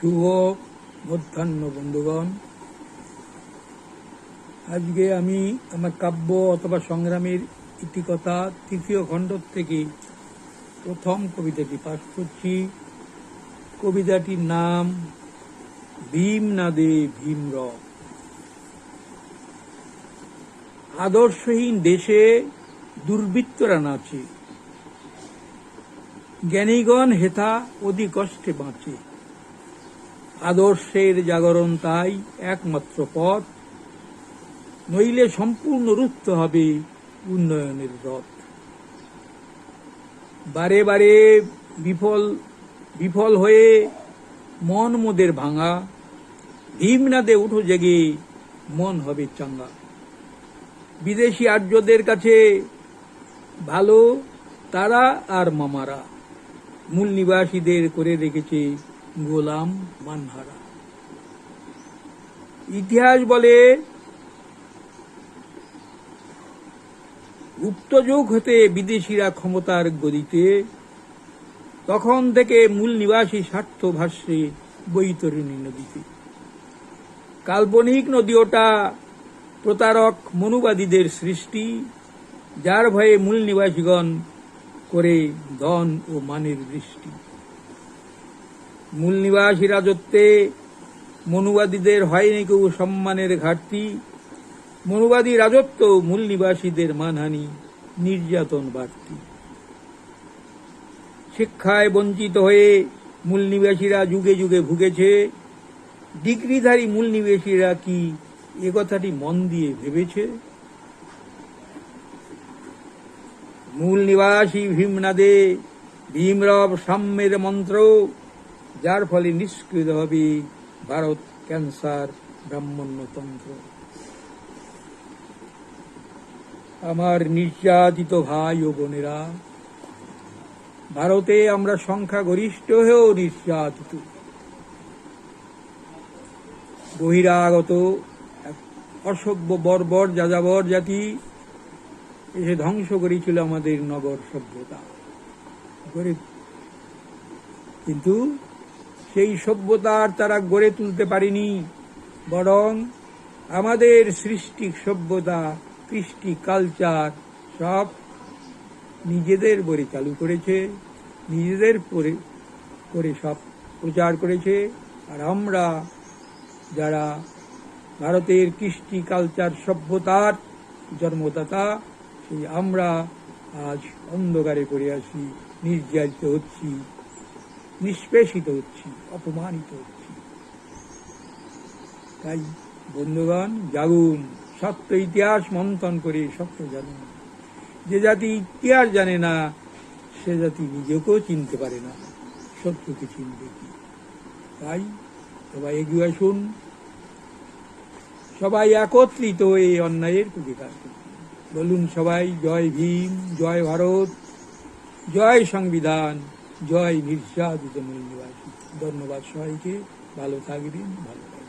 শুভ মধ্যাহ্ন, বন্ধুগণ। আজকে আমি আমার কাব্য অথবা সংগ্রামের ইতিকথা তৃতীয় খণ্ড থেকে প্রথম কবিতাটি পাঠ করছি। কবিতাটির নাম, ভীম নাদে ভীমর আদর্শহীন দেশে দুর্বৃত্তরা নাচে। জ্ঞানীগণ হেথা অতি কষ্টে বাঁচে। আদর্শের জাগরণ তাই একমাত্র পথ। নইলে সম্পূর্ণ রুখতে হবে উন্নয়নের রথ। বারে বারে বিফল বিফল হয়ে মন মোদের ভাঙা। ভীমনাদে উঠো জেগে মন হবে চাঙ্গা। বিদেশি আর্যদের কাছে ভালো তারা আর মামারা। মূল নিবাসীদের করে রেখেছে গোলাম মানহারা। ইতিহাস বলে গুপ্তযুগ হতে বিদেশিরা ক্ষমতার গদিতে, তখন থেকে মূল নিবাসী স্বার্থ ভাষ্যে বৈতরণী নদীতে। কাল্পনিক নদী ওটা প্রতারক মনুবাদীদের সৃষ্টি, যার ভয়ে মূল নিবাসীগণ করে ধন ও মানের দৃষ্টি। মূল নিবাসী রাজত্বে মনুবাদীদের হয়নি কেউ সম্মানের ঘাটতি। মনুবাদী রাজত্ব মূল নিবাসীদের মানহানি, নির্যাতন বাড়তি। শিক্ষায় বঞ্চিত হয়ে মূল নিবাসীরা যুগে যুগে ভুগেছে। ডিগ্রিধারী মূল নিবাসীরা কি এ কথাটি মন দিয়ে ভেবেছে? মূল নিবাসী ভীমনাদে ভীমরব সাম্যের মন্ত্র যার ফলে নিষ্কৃত হবে ভারত ক্যান্সার ব্রাহ্মণ্যতন্ত্র। আমার নির্যাতিত ভাই ও বোনেরা, ভারতে আমরা সংখ্যা গরিষ্ঠ হয়েও নির্যাতিত। বহিরাগত, অসভ্য, বর্বর, যাযাবর জাতি এসে ধ্বংস করেছিল আমাদের নগর সভ্যতা। গড়ে কিন্তু সেই সভ্যতার তারা গড়ে তুলতে পারেনি, বরং আমাদের সৃষ্টি সভ্যতা, কৃষ্টি কালচার সব নিজেদের বরে চালু করেছে, নিজেদের পরে, করে সব প্রচার করেছে। আর আমরা যারা ভারতের কৃষ্টি কালচার সভ্যতার জন্মদাতা, সেই আমরা আজ অন্ধকারে পড়ে আসি নির্যাতিত হচ্ছি। নিষ্পেষিত হচ্ছি, অপমানিত হচ্ছি। তাই বন্ধুগণ, জাগুন, সত্য ইতিহাস মন্থন করে সত্য জানুন। যে জাতি ইতিহাস জানে না, সে জাতি নিজেকেও চিনতে পারে না, সত্যকে চিনবে কি? তাই সবাই এগিয়ে আসুন। সবাই একত্রিত এই অন্যায়ের প্রতিকার বলুন সবাই, জয় ভীম, জয় ভারত, জয় সংবিধান। জয় নির্যাতিত মূল্যবাসী ধন্যবাদ সবাইকে। ভালো থাকবেন ভালো থাকবেন।